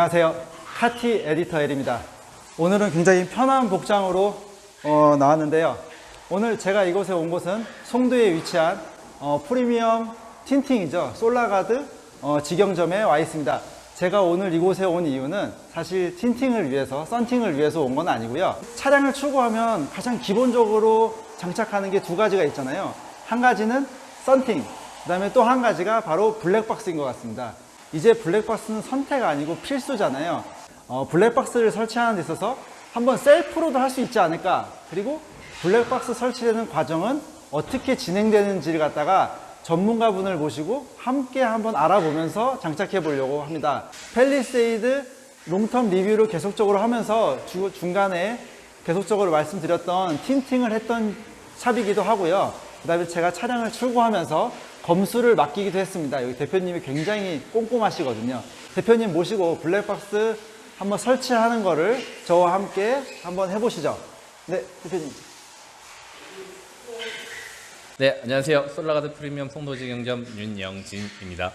안녕하세요. 카티 에디터 L입니다. 오늘은 굉장히 편한 복장으로 어, 나왔는데요. 오늘 제가 이곳에 온 곳은 송도에 위치한 어, 프리미엄 틴팅이죠. 솔라가드 어, 직영점에 와 있습니다. 제가 오늘 이곳에 온 이유는 사실 틴팅을 위해서, 썬팅을 위해서 온 건 아니고요. 차량을 출고하면 가장 기본적으로 장착하는 게 두 가지가 있잖아요. 한 가지는 썬팅, 그 다음에 또 한 가지가 바로 블랙박스인 것 같습니다. 이제 블랙박스는 선택 아니고 필수잖아요. 어, 블랙박스를 설치하는 데 있어서 한번 셀프로도 할 수 있지 않을까. 그리고 블랙박스 설치되는 과정은 어떻게 진행되는지를 갖다가 전문가분을 모시고 함께 한번 알아보면서 장착해 보려고 합니다. 펠리세이드 롱텀 리뷰를 계속적으로 하면서 주- 중간에 계속적으로 말씀드렸던 틴팅을 했던 샵이기도 하고요. 그 다음에 제가 차량을 출고하면서 검수를 맡기기도 했습니다. 여기 대표님이 굉장히 꼼꼼하시거든요. 대표님 모시고 블랙박스 한번 설치하는 거를 저와 함께 한번 해보시죠. 네, 대표님. 네, 안녕하세요. 솔라가드 프리미엄 송도직영점 윤영진입니다.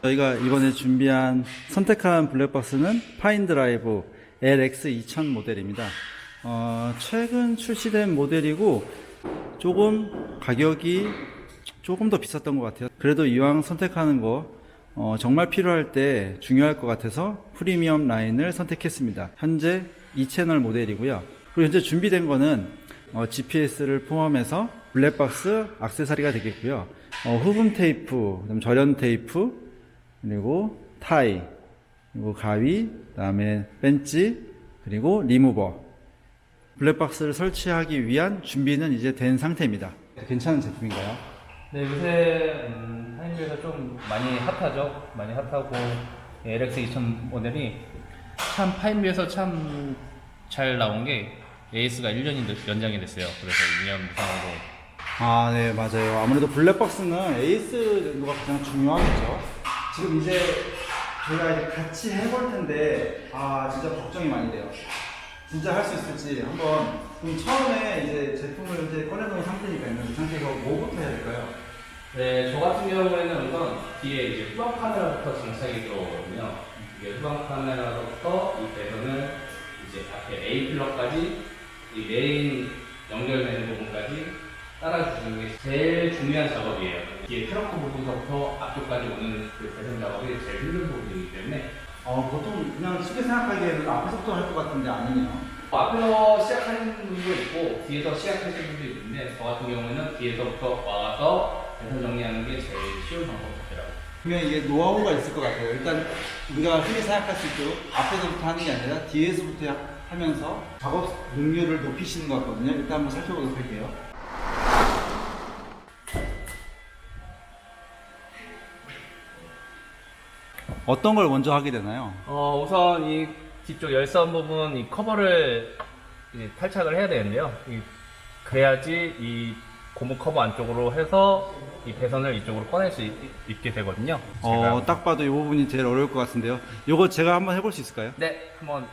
저희가 이번에 준비한 선택한 블랙박스는 파인드라이브 LX2000 모델입니다. 어, 최근 출시된 모델이고 조금 가격이 조금 더 비쌌던 것 같아요. 그래도 이왕 선택하는 거 어, 정말 필요할 때 중요할 것 같아서 프리미엄 라인을 선택했습니다. 현재 2채널 모델이고요. 그리고 현재 준비된 거는 GPS를 포함해서 블랙박스 악세사리가 되겠고요. 어, 흡음 테이프, 절연 테이프, 그리고 타이, 그리고 가위, 그다음에 벤치, 그리고 리무버. 블랙박스를 설치하기 위한 준비는 이제 된 상태입니다. 괜찮은 제품인가요? 네, 요새 음, 타임즈에서 좀 많이 핫하죠. 많이 핫하고 LX 2000 모델이 참 파인뷰에서 참 잘 나온 게 AS가 1년이 연장이 됐어요. 그래서 2년 무상으로 아, 네, 맞아요. 아무래도 블랙박스는 에이스 정도가 가장 중요하겠죠. 지금 이제 저희가 이제 같이 해볼 텐데, 아, 진짜 걱정이 많이 돼요. 진짜 할 수 있을지 한번, 그럼 처음에 이제 제품을 이제 꺼내놓은 상태니까요. 이 상태에서 뭐부터 해야 될까요? 네, 저 같은 경우에는 우선 뒤에 이제 후방 카메라부터 장착이 들어오거든요. 이게 후방 카메라부터 이 배선을 이제 앞에 A 필러까지 이 메인 연결되는 부분까지 따라주시는 게 제일 중요한 작업이에요. 뒤에 트렁크 부분서부터 앞쪽까지 오는 그 배선 작업이 제일 힘든 부분이기 때문에 어, 보통 그냥 쉽게 생각하기에는 앞에서부터 할 것 같은데 아니네요. 앞에서 시작하는 분도 있고 뒤에서 시작하시는 분도 있는데 저 같은 경우에는 뒤에서부터 와서 배선 정리하는 게 제일 쉬운 방법 같더라고요. 그러면 이게 노하우가 있을 것 같아요. 일단 우리가 흔히 생각할 수 있도록 앞에서부터 하는 게 아니라 뒤에서부터 하면서 작업 능률을 높이시는 것 같거든요. 일단 한번 살펴보도록 할게요. 어떤 걸 먼저 하게 되나요? 어, 우선 이 뒤쪽 열선 부분 이 커버를 이제 탈착을 해야 되는데요. 이, 그래야지 이 고무 커버 안쪽으로 해서 이 배선을 이쪽으로 꺼낼 수 있, 게 되거든요. 어, 딱 봐도 이 부분이 제일 어려울 것 같은데요. 이거 제가 한번 해볼 수 있을까요? 네, 한번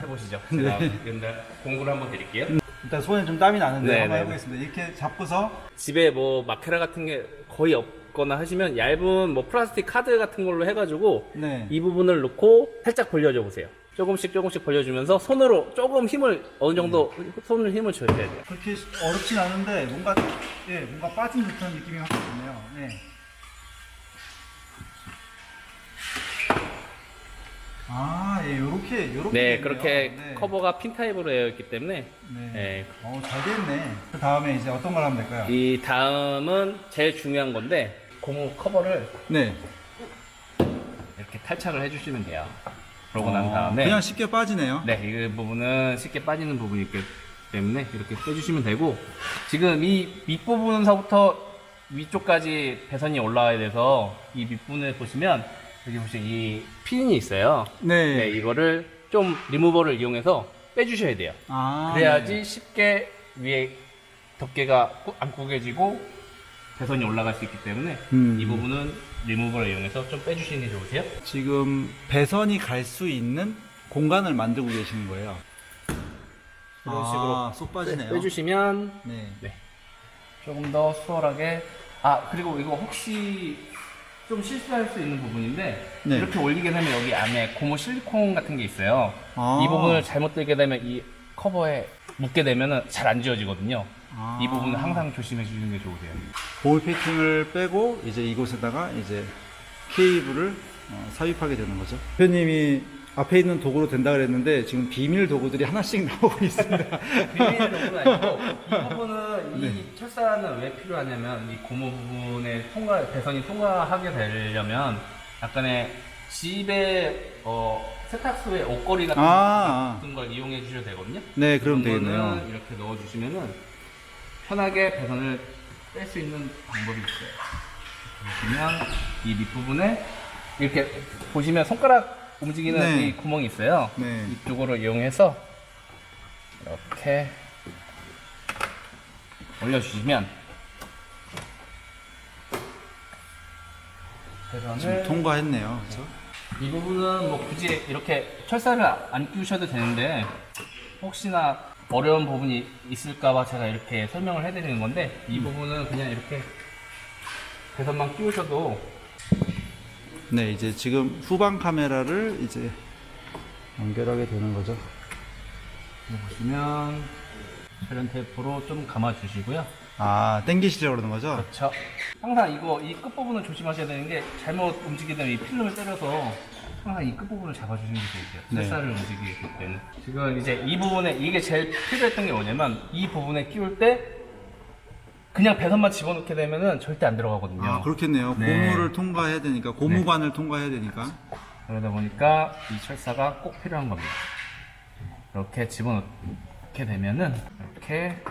해보시죠. 제가 근데 공구를 한번 드릴게요. 일단 손에 좀 땀이 나는데 네, 한번 네, 해보겠습니다. 이렇게 잡고서 집에 뭐 마케라 같은 게 거의 없 거나 하시면 얇은 뭐 플라스틱 카드 같은 걸로 해가지고 네. 이 부분을 놓고 살짝 벌려줘 보세요. 조금씩 조금씩 벌려주면서 손으로 조금 힘을 어느 정도 손을 힘을 줘야 돼요. 그렇게 어렵진 않은데 뭔가 예 뭔가 빠진 듯한 느낌이 확 드네요. 네. 아, 예, 요렇게 요렇게. 네. 그렇게 네. 커버가 핀 타입으로 되어 있기 때문에 네. 네. 어, 잘 됐네. 그 다음에 이제 어떤 걸 하면 될까요? 이 다음은 제일 중요한 건데 고무 커버를 네. 이렇게 탈착을 해주시면 돼요. 그러고 난 어, 다음에 그냥 쉽게 빠지네요. 네, 이 부분은 쉽게 빠지는 부분이기 때문에 이렇게 빼주시면 되고 지금 이 밑부분서부터 위쪽까지 배선이 올라와야 돼서 이 밑부분을 보시면 여기 보시면 이 핀이 있어요. 네. 네, 이거를 좀 리무버를 이용해서 빼주셔야 돼요. 아, 그래야지 네. 쉽게 위에 덮개가 꾸- 안 구겨지고 배선이 올라갈 수 있기 때문에 음. 이 부분은 리무버를 이용해서 좀 빼주시는 게 좋으세요. 지금 배선이 갈 수 있는 공간을 만들고 계시는 거예요. 이런 아, 식으로 쏙 빠지네요. 빼주시면 네. 네. 조금 더 수월하게 아 그리고 이거 혹시 좀 실수할 수 있는 부분인데 네. 이렇게 올리게 되면 여기 안에 고무 실리콘 같은 게 있어요. 아. 이 부분을 잘못 들게 되면 이 커버에 묶게 되면은 잘안 지워지거든요. 아. 이 부분은 항상 조심해 주시는 게 좋으세요. 볼 패킹을 빼고 이제 이곳에다가 이제 케이블을 어, 삽입하게 되는 거죠. 대표님이 앞에 있는 도구로 된다 그랬는데 지금 비밀 도구들이 하나씩 나오고 있습니다. 비밀 도구는 아니고 이 부분은 이 철사는 왜 필요하냐면 이 고무 부분에 통과 배선이 통과하게 되려면 약간의 집에 어, 세탁소에 옷걸이 같은, 아, 걸 이용해 주셔도 되거든요. 네, 그럼 되겠네요. 이렇게 넣어 주시면은 편하게 배선을 뺄 수 있는 방법이 있어요. 보시면 이 밑부분에 이렇게 보시면 손가락 움직이는 네. 이 구멍이 있어요. 네. 이쪽으로 이용해서 이렇게 올려주시면 지금 배선을 통과했네요. 그렇죠? 이 부분은 뭐 굳이 이렇게 철사를 안 끼우셔도 되는데 혹시나 어려운 부분이 있을까봐 제가 이렇게 설명을 해드리는 건데 이 부분은 그냥 이렇게 배선만 끼우셔도 네, 이제 지금 후방 카메라를 이제 연결하게 되는 거죠. 보시면 촬영 테이프로 좀 감아주시고요. 아, 땡기시려고 그러는 거죠? 그렇죠. 항상 이거 이 끝부분을 조심하셔야 되는 게 잘못 움직이면 이 필름을 때려서 항상 이 끝부분을 잡아주시는 게 좋으세요. 네. 철사를 움직이기 때는. 지금 이제 이 부분에 이게 제일 필요했던 게 뭐냐면 이 부분에 끼울 때 그냥 배선만 집어넣게 되면은 절대 안 들어가거든요. 아, 그렇겠네요. 네. 고무를 통과해야 되니까, 고무관을 통과해야 되니까. 그러다 보니까 이 철사가 꼭 필요한 겁니다. 이렇게 집어넣게 되면은 이렇게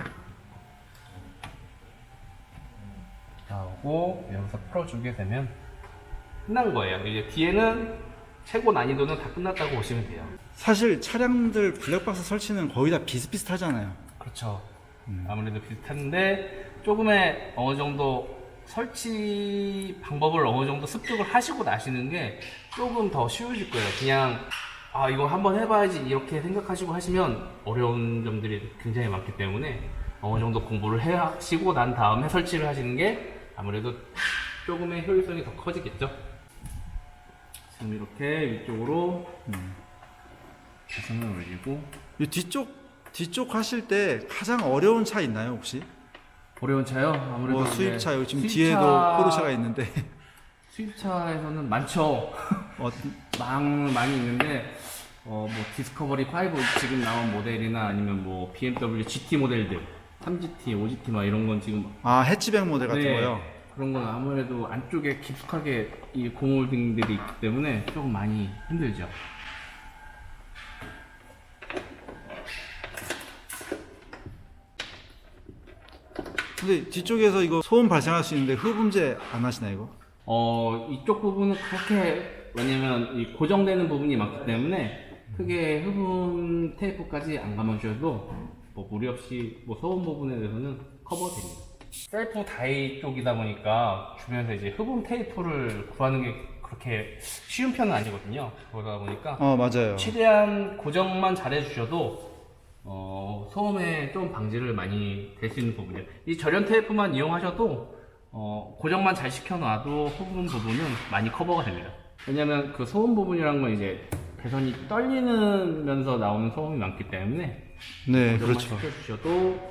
나오고 여기서 풀어주게 되면 끝난 거예요. 이제 뒤에는 최고 난이도는 다 끝났다고 보시면 돼요. 사실 차량들 블랙박스 설치는 거의 다 비슷비슷하잖아요. 그렇죠. 아무래도 비슷한데 조금의 어느 정도 설치 방법을 어느 정도 습득을 하시고 나시는 게 조금 더 쉬우실 거예요. 그냥 아 이거 한번 해봐야지 이렇게 생각하시고 하시면 어려운 점들이 굉장히 많기 때문에 어느 정도 공부를 해 하시고 난 다음에 설치를 하시는 게 아무래도 조금의 효율성이 더 커지겠죠. 지금 이렇게 위쪽으로 배선을 올리고 이 뒤쪽, 뒤쪽 하실 때 가장 어려운 차 있나요, 혹시? 어려운 차요? 아무래도 뭐 이제 수입차, 여기 지금 수입차- 뒤에도 포르쉐가 있는데. 수입차에서는 많죠. 어, 많 많이 있는데 어 뭐 디스커버리 5 지금 나온 모델이나 아니면 뭐 BMW GT 모델들 3GT, 5GT 막 이런 건 지금 아, 해치백 모델 같은 네, 거요? 그런 건 아무래도 안쪽에 깊숙하게 이 고무등들이 있기 때문에 조금 많이 힘들죠. 근데 뒤쪽에서 이거 소음 발생할 수 있는데 흡음재 안 하시나 이거? 어 이쪽 부분은 그렇게 왜냐면 이 고정되는 부분이 많기 때문에 크게 흡음 테이프까지 안 감아주셔도 뭐 무리 없이 뭐 소음 부분에 대해서는 커버됩니다. 셀프 다이 쪽이다 보니까 주변에서 이제 흡음 테이프를 구하는 게 그렇게 쉬운 편은 아니거든요. 그러다 보니까 어 맞아요. 최대한 고정만 잘해주셔도 어, 소음에 좀 방지를 많이 될 수 있는 부분이에요. 이 절연 테이프만 이용하셔도 어, 고정만 잘 시켜놔도 흡음 부분은 많이 커버가 됩니다. 왜냐면 그 소음 부분이란 건 이제 배선이 떨리면서 나오는 소음이 많기 때문에 네 고정만 그렇죠. 시켜주셔도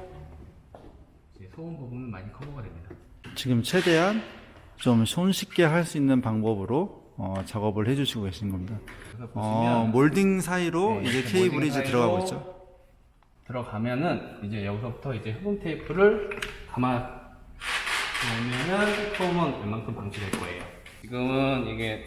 소음 부분은 많이 커버가 됩니다. 지금 최대한 좀 손쉽게 할 수 있는 방법으로 어, 작업을 해주시고 계신 겁니다. 그래서 어, 보시면 몰딩 사이로 네, 이제 이렇게 케이블이 이제 들어가고 있죠. 들어가면은 이제 여기서부터 이제 흡음 테이프를 감아 놓으면은 소음은 웬만큼 방지될 거예요. 지금은 이게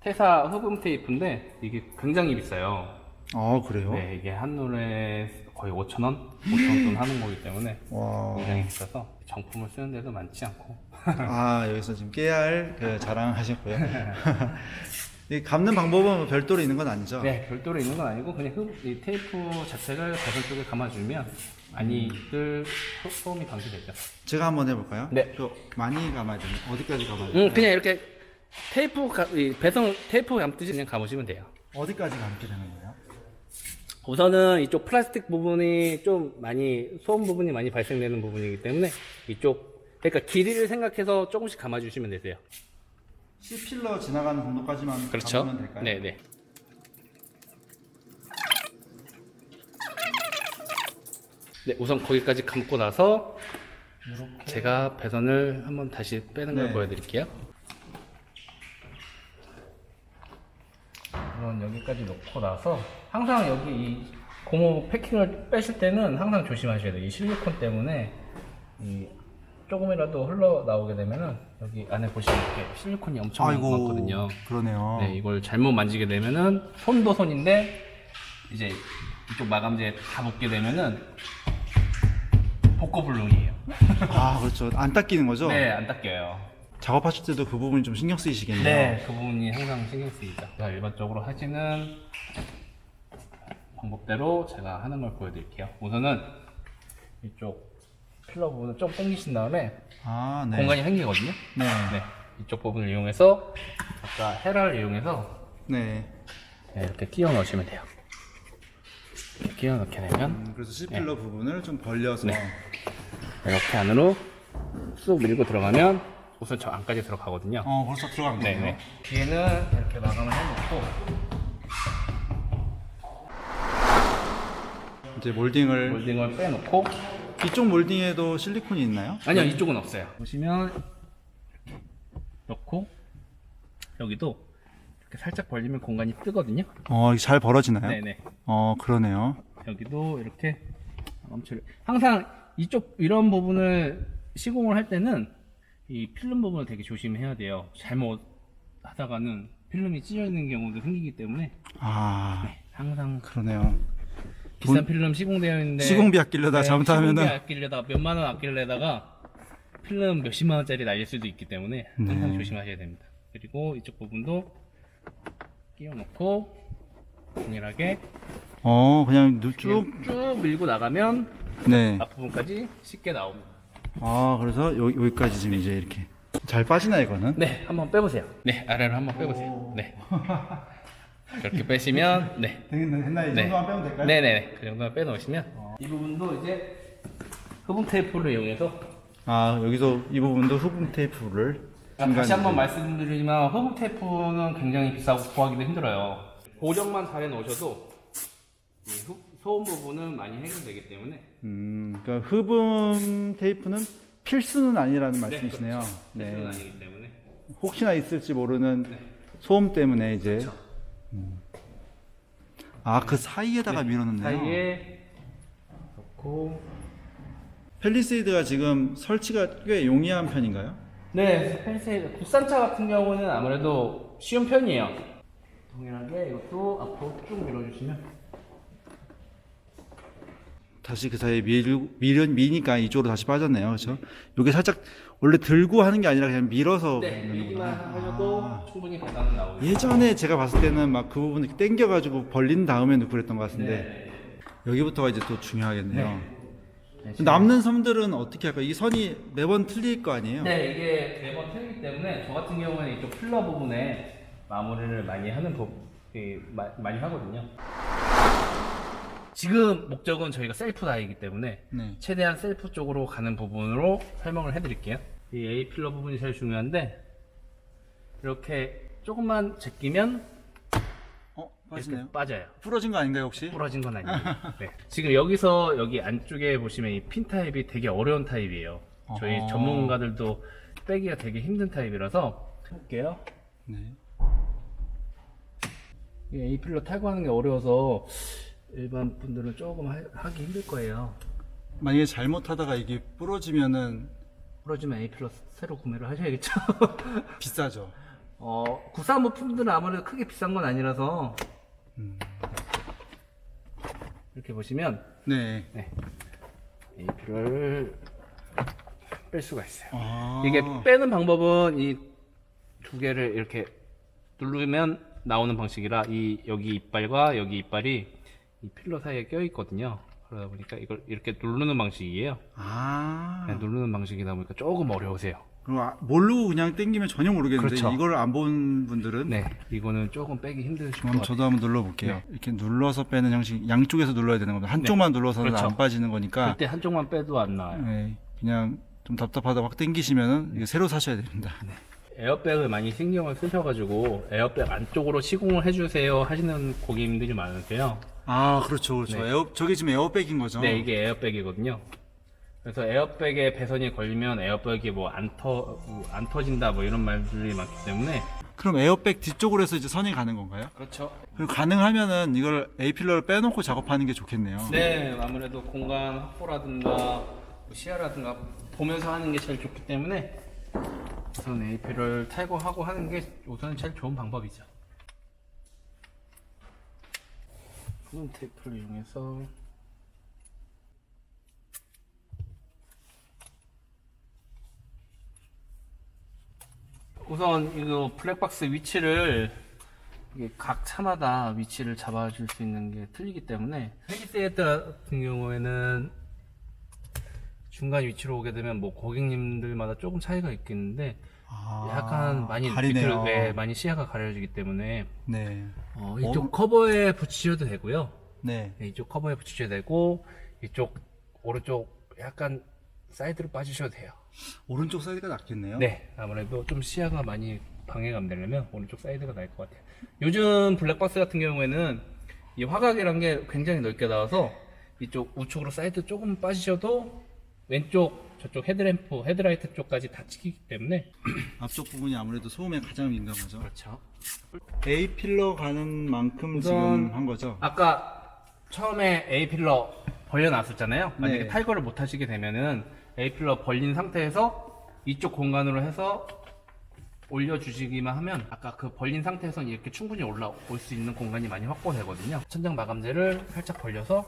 테사 흡음 테이프인데 이게 굉장히 비싸요. 아 그래요? 네, 이게 한 롤에 거의 5,000원? 5,000원 돈 하는 거기 때문에 와. 굉장히 비싸서 정품을 쓰는 데도 많지 않고. 아 여기서 지금 깨알 그 자랑하셨고요. 이 감는 방법은 뭐 별도로 있는 건 아니죠? 네, 별도로 있는 건 아니고 그냥 흡, 이 테이프 자체를 배선 쪽에 감아주면 많이들 소- 소음이 방지되죠. 제가 한번 해볼까요? 네. 저 많이 감아야 되나? 어디까지 감아야 되나? 응, 그냥 이렇게 테이프 가, 이 배선 테이프 감듯이 그냥 감으시면 돼요. 어디까지 감게 되는 거예요? 우선은 이쪽 플라스틱 부분이 좀 많이 소음 부분이 많이 발생되는 부분이기 때문에 이쪽 그러니까 길이를 생각해서 조금씩 감아주시면 되세요. C필러 지나가는 정도까지만 그렇죠? 감으면 될까요? 네, 네. 네, 우선 거기까지 감고 나서 제가 배선을 한번 다시 빼는 걸 네. 보여드릴게요. 우선 여기까지 놓고 나서 항상 여기 이 고무 패킹을 빼실 때는 항상 조심하셔야 돼요. 이 실리콘 때문에 이 조금이라도 흘러 나오게 되면은 여기 안에 보시면 이렇게 실리콘이 엄청 많거든요. 그러네요. 네, 이걸 잘못 만지게 되면은 손도 손인데 이제 이쪽 마감재 다 묶게 되면은 복고 불능이에요. 아 그렇죠. 안 닦이는 거죠? 네, 안 닦여요. 작업하실 때도 그 부분이 좀 신경 쓰이시겠네요. 네, 그 부분이 항상 신경 쓰이죠. 자, 일반적으로 하시는 방법대로 제가 하는 걸 보여드릴게요. 우선은 이쪽 필러 부분을 좀 당기신 다음에 아 네. 공간이 생기거든요. 네. 네, 이쪽 부분을 이용해서 아까 헤라를 이용해서 네. 네, 이렇게 끼워 넣으시면 돼요. 이렇게 끼워 넣게 되면 음, 그래서 C필러 부분을 좀 벌려서 네. 이렇게 안으로 쑥 밀고 들어가면 우선 저 안까지 들어가거든요. 어 벌써 들어간 거네요. 네네. 뒤에는 이렇게 마감을 해놓고 이제 몰딩을 몰딩을 빼놓고 이쪽 몰딩에도 실리콘이 있나요? 아니요 이쪽은 없어요. 보시면 넣고 여기도 이렇게 살짝 벌리면 공간이 뜨거든요. 어, 잘 벌어지나요? 네네. 어, 그러네요. 여기도 이렇게 엄청 항상 이쪽 이런 부분을 시공을 할 때는 이 필름 부분을 되게 조심해야 돼요. 잘못 하다가는 필름이 찢어 있는 경우도 생기기 때문에 아, 항상 그러네요. 비싼 필름 시공되어 있는데 시공비 아끼려다 잘못하면은 시공비 아끼려다가 몇만 원 아끼려다가 필름 몇십만 원짜리 날릴 수도 있기 때문에 항상 네. 조심하셔야 됩니다. 그리고 이쪽 부분도 끼워 넣고 동일하게 어, 그냥 누- 쭉, 쭉 밀고 나가면 네. 앞부분까지 쉽게 나옵니다. 아, 그래서 여, 여기까지 지금 이제 이렇게. 잘 빠지나, 이거는? 네, 한번 빼보세요. 네, 아래로 한번 빼보세요. 네. 이렇게 빼시면, 네. 됐나, 이 네. 정도만 빼면 될까요? 네네. 그 정도만 빼놓으시면, 이 부분도 이제 흡음 테이프를 이용해서, 아, 여기서 이 부분도 흡음 테이프를. 아, 다시 중간에 한번 말씀드리지만, 흡음 테이프는 굉장히 비싸고 구하기도 힘들어요. 고정만 잘 해놓으셔도, 이 흡- 소음 부분은 많이 해결되기 때문에, 음, 그러니까 흡음 테이프는 필수는 아니라는 말씀이시네요. 필수는 네. 아니기 때문에. 혹시나 있을지 모르는 네. 소음 때문에 이제. 음. 아, 그 사이에다가 밀어넣네요. 사이에 넣고, 펠리세이드가 지금 설치가 꽤 용이한 편인가요? 네, 펜스 국산차 같은 경우는 아무래도 쉬운 편이에요. 동일하게 이것도 앞으로 쭉 밀어주시면 다시 그 사이에 밀, 밀, 미니까 이쪽으로 다시 빠졌네요. 그렇죠? 이게 살짝 원래 들고 하는 게 아니라 그냥 밀어서 네, 밀는 밀기만 거구나. 하셔도 아. 충분히 공간은 나오고 예전에 제가 봤을 때는 막 그 부분을 이렇게 당겨가지고 벌린 다음에 넣고 그랬던 것 같은데 네. 여기부터가 이제 또 중요하겠네요. 네, 남는 섬들은 어떻게 할까요? 이 선이 매번 틀릴 거 아니에요? 네, 이게 매번 틀리기 때문에 저 같은 경우는 이쪽 필러 부분에 마무리를 많이 하는 부, 이, 마, 많이 하거든요. 지금 목적은 저희가 셀프 다이기 때문에 네. 최대한 셀프 쪽으로 가는 부분으로 설명을 해드릴게요. 이 A 필러 부분이 제일 중요한데 이렇게 조금만 제끼면 어, 이렇게 빠지네요. 빠져요. 부러진 거 아닌가요, 혹시? 부러진 건 아니에요. 네. 지금 여기서 여기 안쪽에 보시면 이 핀 타입이 되게 어려운 타입이에요. 저희 어허. 전문가들도 빼기가 되게 힘든 타입이라서 해볼게요. 네. 이 A 필러 탈거하는 게 어려워서 일반 분들은 조금 하, 하기 힘들 거예요. 만약에 잘못하다가 이게 부러지면은 부러지면 A 필러 새로 구매를 하셔야겠죠. 비싸죠. 어, 국산 부품들은 아무래도 크게 비싼 건 아니라서 이렇게 보시면 네. A 필러를 뺄 수가 있어요. 아. 이게 빼는 방법은 이 두 개를 이렇게 누르면 나오는 방식이라 이 여기 이빨과 여기 이빨이 이 필러 사이에 껴 있거든요. 그러다 보니까 이걸 이렇게 누르는 방식이에요. 아. 그냥 누르는 방식이다 보니까 조금 어려우세요. 그럼 아, 모르고 그냥 땡기면 전혀 모르겠는데 그렇죠. 이걸 안 본 분들은 네, 이거는 조금 빼기 힘드실 것 그럼 같아요. 저도 한번 눌러볼게요. 이렇게 눌러서 빼는 형식, 양쪽에서 눌러야 되는 겁니다. 한쪽만 눌러서는 그렇죠. 안 빠지는 거니까 그때 한쪽만 빼도 안 나와요. 네, 그냥 좀 답답하다 확 땡기시면은 이거 새로 사셔야 됩니다. 에어백을 많이 신경을 쓰셔가지고 에어백 안쪽으로 시공을 해주세요 하시는 고객님들이 많으세요. 아 그렇죠 그렇죠. 네. 에어 저게 지금 에어백인 거죠? 네, 이게 에어백이거든요. 그래서 에어백에 배선이 걸리면 에어백이 뭐안 터, 안 터진다 뭐 이런 말들이 많기 때문에. 그럼 에어백 뒤쪽으로 해서 이제 선이 가는 건가요? 그렇죠. 그리고 가능하면은 이걸 A 필러를 빼놓고 작업하는 게 좋겠네요. 네, 아무래도 공간 확보라든가 뭐 시야라든가 보면서 하는 게 제일 좋기 때문에 우선 AP를 탈거하고 하는 게 우선 제일 좋은 방법이죠. 홈 테이프를 이용해서 우선 이거 블랙박스 위치를 이게 각 차마다 위치를 잡아줄 수 있는 게 틀리기 때문에 헬기세트 같은 경우에는 중간 위치로 오게 되면 뭐 고객님들마다 조금 차이가 있겠는데 아, 약간 많이 가리네요. 밑으로, 네, 많이 시야가 가려지기 때문에 네. 어, 이쪽 커버에 붙이셔도 되고요. 네. 네, 이쪽 커버에 붙이셔도 되고 이쪽 오른쪽 약간 사이드로 빠지셔도 돼요. 오른쪽 사이드가 낫겠네요. 네, 아무래도 좀 시야가 많이 방해감 되려면 오른쪽 사이드가 나을 것 같아요. 요즘 블랙박스 같은 경우에는 이 화각이란 게 굉장히 넓게 나와서 이쪽 우측으로 사이드 조금 빠지셔도 왼쪽 저쪽 헤드램프, 헤드라이트 쪽까지 다 찍히기 때문에 앞쪽 부분이 아무래도 소음에 가장 민감하죠. 그렇죠. A 필러 가는 만큼 우선- 지금 한 거죠. 아까 처음에 A 필러 벌려놨었잖아요. 만약에 네. 탈거를 못 하시게 되면은 A 필러 벌린 상태에서 이쪽 공간으로 해서 올려주시기만 하면 아까 그 벌린 상태에서는 이렇게 충분히 올라올 수 있는 공간이 많이 확보되거든요. 천장 마감재를 살짝 벌려서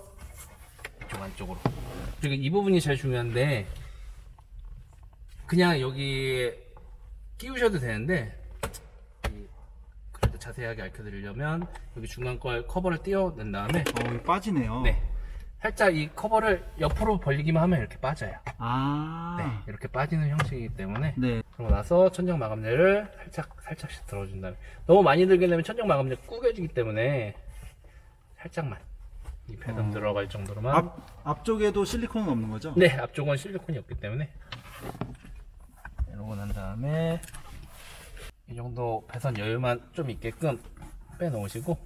이쪽 안쪽으로. 그리고 이 부분이 제일 중요한데 그냥 여기에 끼우셔도 되는데 이- 그래도 자세하게 알려드리려면 여기 중간 걸 커버를 띄워낸 다음에 어, 빠지네요. 네 살짝 이 커버를 옆으로 벌리기만 하면 이렇게 빠져요. 아. 네 이렇게 빠지는 형식이기 때문에 네. 그러고 나서 천정 마감재를 살짝 살짝씩 들어준 다음에 너무 많이 들게 되면 천정 마감재 구겨지기 때문에 살짝만 이 배선 어. 들어갈 정도로만 앞 앞쪽에도 실리콘은 없는 거죠? 네 앞쪽은 실리콘이 없기 때문에 이러고 난 다음에 이 정도 배선 여유만 좀 있게끔 빼놓으시고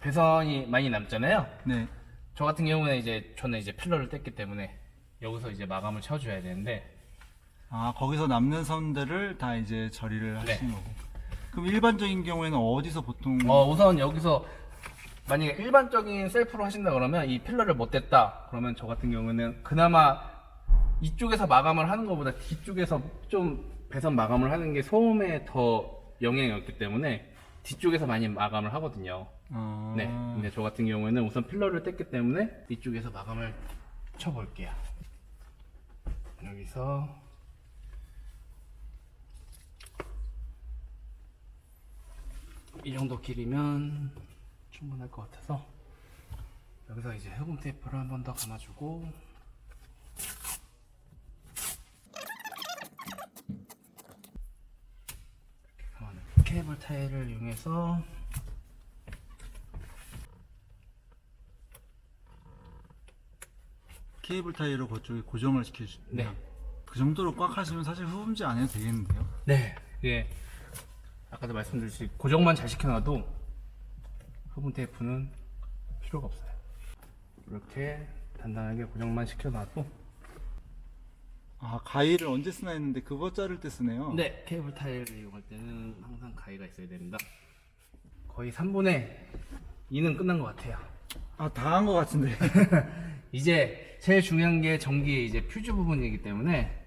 배선이 많이 남잖아요 네. 저 같은 경우는 이제 저는 이제 필러를 뗐기 때문에 여기서 이제 마감을 쳐줘야 되는데 아 거기서 남는 선들을 다 이제 처리를 네. 하시는 거고. 그럼 일반적인 경우에는 어디서 보통 어, 우선 여기서 만약에 일반적인 셀프로 하신다 그러면 이 필러를 못 뗐다 그러면 저 같은 경우는 그나마 이쪽에서 마감을 하는 것보다 뒤쪽에서 좀 배선 마감을 하는 게 소음에 더 영향이 없기 때문에 뒤쪽에서 많이 마감을 하거든요. 어... 네. 근데 저 같은 경우에는 우선 필러를 뗐기 때문에 뒤쪽에서 마감을 쳐볼게요. 여기서 이 정도 길이면 충분할 것 같아서 여기서 이제 흑음 테이프를 한 번 더 감아주고 이렇게 감아놓고 케이블 타일을 이용해서 케이블 타이로 그쪽에 고정을 시켜주시면 네. 그 정도로 꽉 하시면 사실 흡음지 안 해도 되겠는데요? 네, 이게 아까도 말씀드렸듯이 고정만 잘 시켜놔도 흡음 테이프는 필요가 없어요. 이렇게 단단하게 고정만 시켜놔도 아 가위를 언제 쓰나 했는데 그거 자를 때 쓰네요. 네, 케이블 타일을 이용할 때는 항상 가위가 있어야 됩니다. 거의 3분의 2는 끝난 것 같아요. 아 다 한 것 같은데. 이제 제일 중요한 게 전기의 이제 퓨즈 부분이기 때문에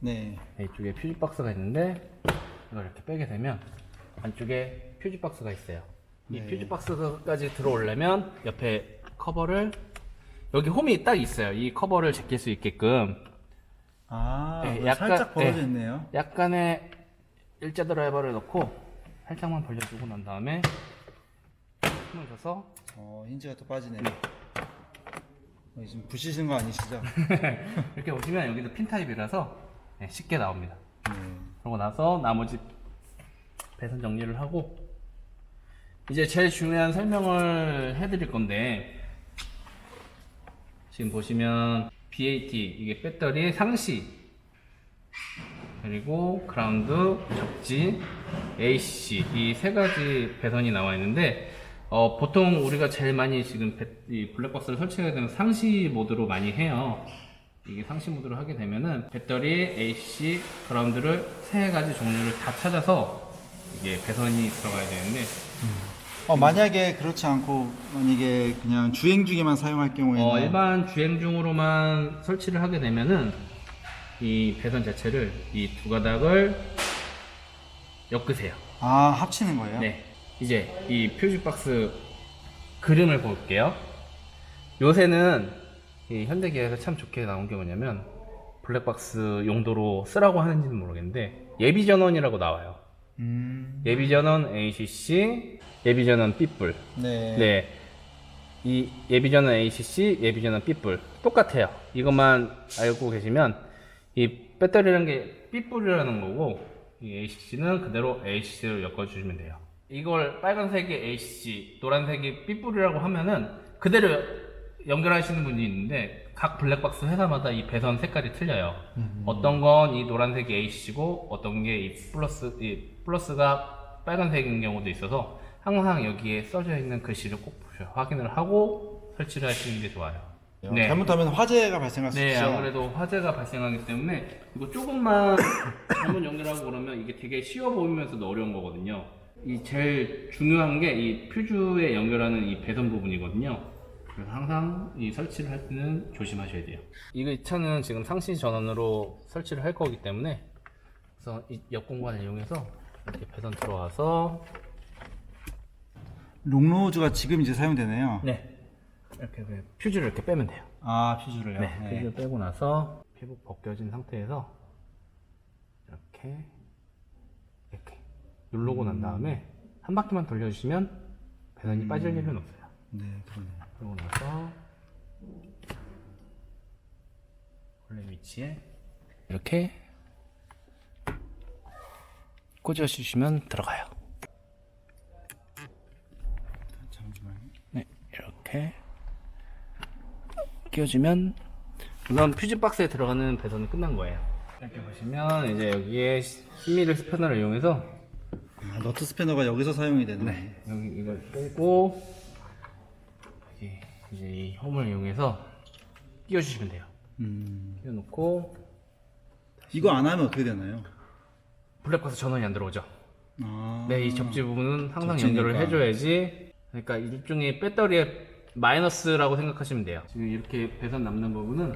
네. 네, 이쪽에 퓨즈 박스가 있는데 이걸 이렇게 빼게 되면 안쪽에 퓨즈 박스가 있어요. 이 네. 퓨즈 박스까지 들어오려면 옆에 커버를 여기 홈이 딱 있어요. 이 커버를 제낄 수 있게끔 아 네, 약간, 살짝 벌어져 네. 있네요. 약간의 일자 드라이버를 넣고 살짝만 벌려주고 난 다음에 힘을 줘서 어 힌지가 또 빠지네요. 어, 지금 부시신 거 아니시죠? 이렇게 보시면 여기도 핀 타입이라서 네, 쉽게 나옵니다. 네. 그러고 나서 나머지 배선 정리를 하고 이제 제일 중요한 설명을 해드릴 건데 지금 보시면 BAT 이게 배터리 상시. 그리고 그라운드 접지 AC 이 세 가지 배선이 나와 있는데 어, 보통 우리가 제일 많이 지금 배- 이 블랙박스를 설치하게 되면 상시 모드로 많이 해요. 이게 상시 모드로 하게 되면은 배터리, AC, 그라운드를 세 가지 종류를 다 찾아서 이게 배선이 들어가야 되는데 어, 만약에 그렇지 않고 만약에 그냥 주행 중에만 사용할 경우에는 어, 일반 주행 중으로만 설치를 하게 되면은 이 배선 자체를 이 두 가닥을 엮으세요. 아 합치는 거예요? 네. 이제 이 퓨즈 박스 그림을 볼게요. 요새는 이 현대기아에서 참 좋게 나온 게 뭐냐면 블랙박스 용도로 쓰라고 하는지는 모르겠는데 예비 전원이라고 나와요. 음, 예비 전원 ACC, 예비 전원 삐뿔. 네. 네. 이 예비 전원 ACC, 예비 전원 삐뿔 똑같아요. 이것만 알고 계시면 이 배터리라는 게 삐뿔이라는 거고 이 ACC는 그대로 ACC로 엮어 주시면 돼요. 이걸 빨간색이 ACC, 노란색이 삐뿔이라고 하면은 그대로 연결하시는 분이 있는데 각 블랙박스 회사마다 이 배선 색깔이 틀려요. 어떤 건 이 노란색이 ACC고 어떤 게 이 플러스 이 플러스가 빨간색인 경우도 있어서 항상 여기에 써져 있는 글씨를 꼭 보셔 확인을 하고 설치를 하시는 게 좋아요. 네. 잘못하면 화재가 발생할 수 네, 있죠. 아무래도 화재가 발생하기 때문에 이거 조금만 잘못 연결하고 그러면 이게 되게 쉬워 보이면서도 어려운 거거든요. 이 제일 중요한 게 이 퓨즈에 연결하는 이 배선 부분이거든요. 그래서 항상 이 설치를 할 때는 조심하셔야 돼요. 이거 이 차는 지금 상시 전원으로 설치를 할 거기 때문에 그래서 이 옆 공간을 이용해서 이렇게 배선 들어와서 롱로즈가 지금 이제 사용되네요. 네 이렇게 그냥 퓨즈를 이렇게 빼면 돼요. 아 퓨즈를요. 네, 퓨즈 빼고 나서 피부 벗겨진 상태에서 이렇게 이렇게 누르고 난 다음에 한 바퀴만 돌려주시면 배선이 빠질 일은 없어요. 네, 그러네요. 그러고 나서 원래 위치에 이렇게 꽂아주시면 들어가요. 이렇게 끼워주면 우선 퓨즈 박스에 들어가는 배선은 끝난 거예요. 이렇게 보시면 이제 여기에 10mm 스패너를 이용해서 아, 너트 스패너가 여기서 사용이 되네. 네, 여기 이걸 빼고 여기 이제 이 홈을 이용해서 끼워주시면 돼요. 음, 끼워놓고 이거 안 하면 어떻게 되나요? 블랙박스 전원이 안 들어오죠. 아, 네, 이 접지 부분은 항상 접지니까. 연결을 해줘야지. 그러니까 일종의 배터리의 마이너스라고 생각하시면 돼요. 지금 이렇게 배선 남는 부분은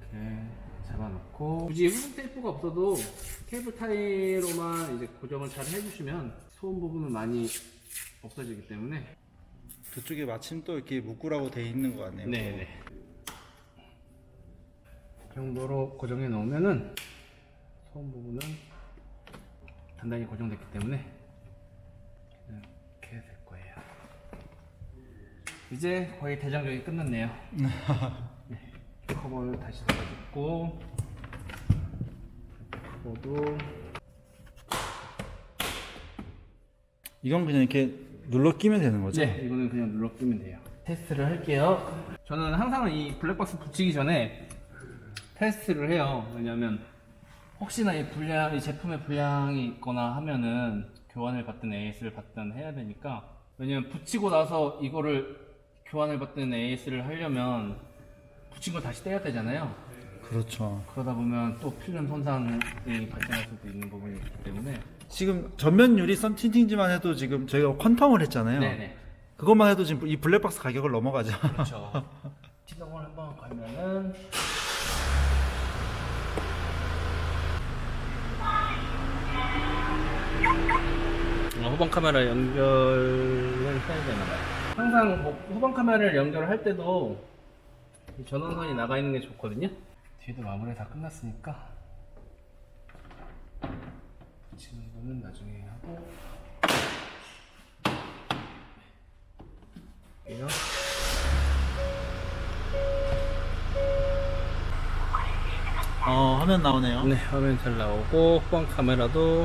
이렇게 잡아놓고 굳이 후속 테이프가 없어도 케이블 타이로만 이제 고정을 잘 해주시면 소음 부분은 많이 없어지기 때문에 그쪽에 마침 또 이렇게 묶으라고 돼 있는 것 같네요. 네네. 이 정도로 고정해 놓으면은 소음 부분은 단단히 고정됐기 때문에 이제 거의 대장정이 끝났네요. 네. 커버를 다시 닫아줬고 커버도 이건 그냥 이렇게 눌러 끼면 되는 거죠? 네, 이거는 그냥 눌러 끼면 돼요. 테스트를 할게요. 저는 항상 이 블랙박스 붙이기 전에 테스트를 해요. 왜냐면 혹시나 이 불량, 이 제품에 불량이 있거나 하면은 교환을 받든 AS를 받든 해야 되니까 왜냐면 붙이고 나서 이거를 교환을 받든 AS를 하려면 붙인 걸 다시 떼야 되잖아요. 그렇죠. 그러다 보면 또 필름 손상이 발생할 수도 있는 부분이 있기 때문에 지금 전면 유리 썬 틴팅지만 해도 지금 저희가 컨텀을 했잖아요. 네네. 그것만 해도 지금 이 블랙박스 가격을 넘어가죠. 그렇죠. 시동을 한번 걸면은 어, 후방 카메라 연결을 해야 되나 봐요. 항상 뭐 후방 카메라를 연결할 때도 이 전원선이 나가 있는 게 좋거든요. 뒤에도 마무리 다 끝났으니까 붙이는 거는 나중에 하고 이요. 어, 화면 나오네요. 네, 화면 잘 나오고 후방 카메라도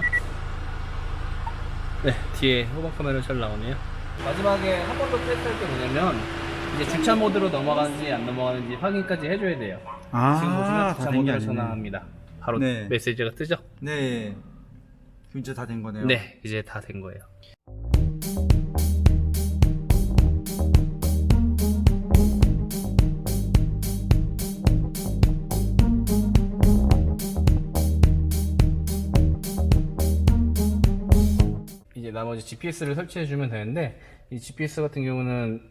네, 뒤에 후방 카메라 잘 나오네요. 마지막에 한 번 더 테스트할 게 뭐냐면 이제 주차 모드로 넘어가는지 안 넘어가는지 확인까지 해줘야 돼요. 아, 지금 보시면 다 주차 된게 아니네. 전환합니다. 바로 네. 메시지가 뜨죠? 네. 그럼 이제 다 된 거네요. 네, 이제 다 된 거예요. 이제 GPS를 설치해 주면 되는데 이 GPS 같은 경우는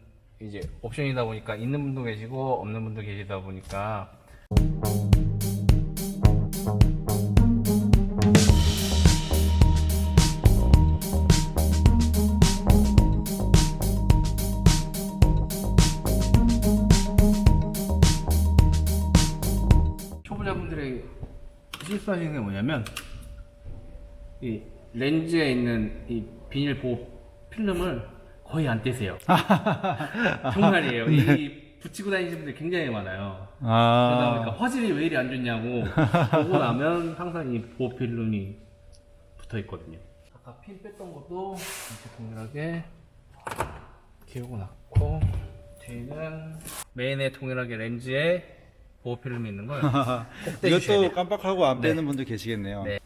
이제 옵션이다 보니까 있는 분도 계시고 없는 분도 계시다 보니까. 초보자분들이 실수하시는 게 뭐냐면 이 렌즈에 있는 이 비닐 보호 필름을 거의 안 떼세요. 정말이에요. 이 붙이고 다니시는 분들 굉장히 많아요. 그러다 보니까 아. 화질이 왜 이리 안 좋냐고 보고 나면 항상 이 보호 필름이 붙어 있거든요. 아까 핀 뺐던 것도 이렇게 동일하게 기우고 놨고 뒤는 메인에 동일하게 렌즈에 보호 필름이 있는 걸 꼭 떼주셔야 돼요. 이것도 깜빡하고 안 네. 빼는 분들 계시겠네요. 네.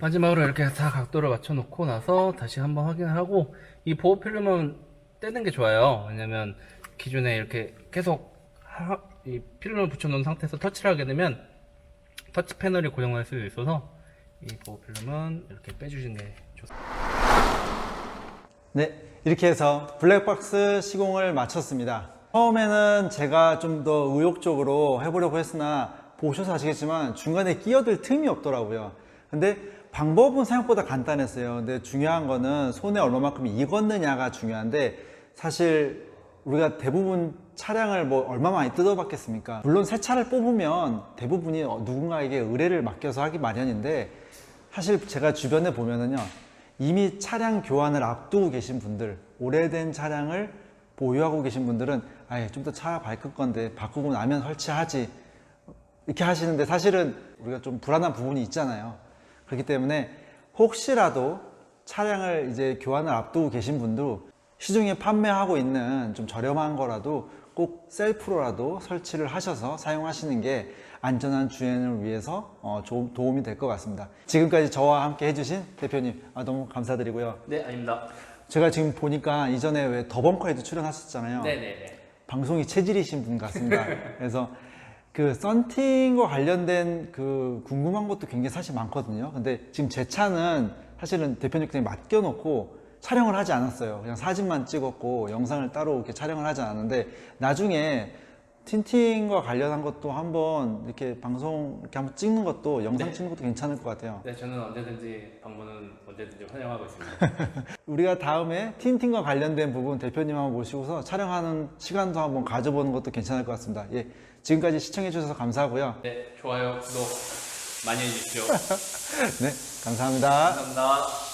마지막으로 이렇게 다 각도를 맞춰 놓고 나서 다시 한번 확인을 하고 이 보호 필름은 떼는 게 좋아요. 왜냐면 기존에 이렇게 계속 하- 이 필름을 붙여 놓은 상태에서 터치를 하게 되면 터치 패널이 고장날 수도 있어서 이 보호 필름은 이렇게 빼주시는 게 좋습니다. 네, 이렇게 해서 블랙박스 시공을 마쳤습니다. 처음에는 제가 좀 더 의욕적으로 해보려고 했으나 보셔서 아시겠지만 중간에 끼어들 틈이 없더라고요. 근데 방법은 생각보다 간단했어요. 근데 중요한 거는 손에 얼마만큼 익었느냐가 중요한데 사실 우리가 대부분 차량을 뭐 얼마 많이 뜯어봤겠습니까? 물론 새 차를 뽑으면 대부분이 어, 누군가에게 의뢰를 맡겨서 하기 마련인데 사실 제가 주변에 보면은요 이미 차량 교환을 앞두고 계신 분들 오래된 차량을 보유하고 계신 분들은 아예 좀 더차 밝을 건데 바꾸고 나면 설치하지 이렇게 하시는데 사실은 우리가 좀 불안한 부분이 있잖아요 그렇기 때문에 혹시라도 차량을 이제 교환을 앞두고 계신 분도 시중에 판매하고 있는 좀 저렴한 거라도 꼭 셀프로라도 설치를 하셔서 사용하시는 게 안전한 주행을 위해서 어, 조- 도움이 될 것 같습니다. 지금까지 저와 함께 해주신 대표님 아, 너무 감사드리고요. 네, 아닙니다. 제가 지금 보니까 이전에 왜 더벙커에도 출연하셨잖아요. 네네네. 방송이 체질이신 분 같습니다. 그래서 그 썬팅과 관련된 그 궁금한 것도 굉장히 사실 많거든요. 근데 지금 제 차는 사실은 대표님께 맡겨놓고 촬영을 하지 않았어요. 그냥 사진만 찍었고 영상을 따로 이렇게 촬영을 하지 않았는데 나중에 틴팅과 관련한 것도 한번 이렇게 방송 이렇게 한번 찍는 것도 영상 찍는 것도 괜찮을 것 같아요. 네, 저는 언제든지 방문은 언제든지 환영하고 있습니다. 우리가 다음에 틴팅과 관련된 부분 대표님 한번 모시고서 촬영하는 시간도 한번 가져보는 것도 괜찮을 것 같습니다. 예, 지금까지 시청해 주셔서 감사하고요. 네, 좋아요, 구독 많이 해주십시오. 네, 감사합니다. 감사합니다.